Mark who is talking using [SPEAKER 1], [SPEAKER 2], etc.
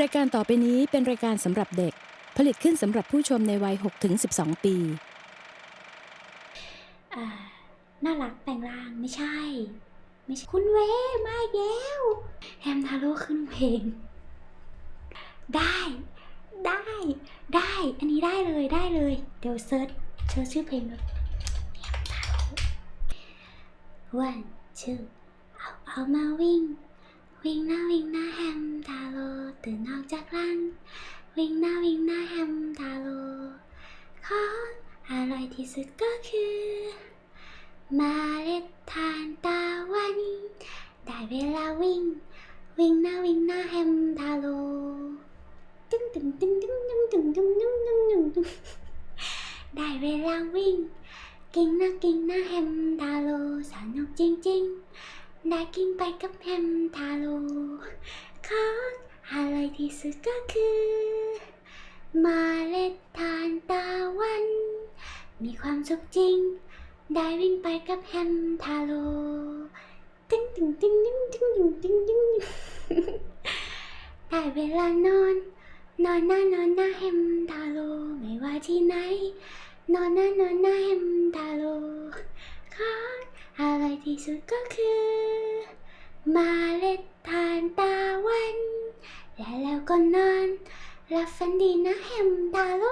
[SPEAKER 1] รายการต่อไปนี้เป็นรายการสำหรับเด็ก ผลิตขึ้นสำหรับผู้ชมในวัย 6-12 ปี
[SPEAKER 2] อ่า น่ารักแปลงร่างไม่ใช่ ไม่ใช่ คุณเวมาอีกแล้วแฮมทาโร่ขึ้นเพลง ได้ ได้ ได้ อันนี้ได้เลยได้เลย เดี๋ยวเซิร์ชเซิร์ชชื่อเพลงก่อนแฮมทาโร่วันชื่อเอาเอามาวิ่ง วิ่งหน้าวิ่งหน้าแฮ ตื่นออกจากรัง วิ่งหน้าวิ่งหน้าแฮมทาโร่ของอร่อยที่สุดก็คือมาเล็ดทานตาวัน ได้เวลาวิ่ง วิ่งหน้าวิ่งหน้าแฮมทาโร่ตึ้งตึ้งตึ้งตึ้งตึ้งตึ้งตึ้งตึ้งตึ้งตึ้งตึ้งได้เวลาวิ่ง กิ่งหน้ากิ่งหน้าแฮมทาโร่สนุกจริงๆ ได้กินไปกับแฮมทาโร่ของอ ที่สุดก็คือมเมล็ดทานตะวัน มีความสุขจริง ได้วิ่งไปกับแฮมทาโร่ติ้งติ้งติ้งติ้งติ้งติ้งติ้งได้เวลานอน นอนหน้านอนหน้าแฮมทาโร่ไม่ว่าที่ไหน นอนหน้านอนหน้าแฮมทาโร่ของอะไรที่สุดก็คือมเมล็ดทานตะวัน และแล้วก็นอนหลับฝันดีนะแฮมดาโล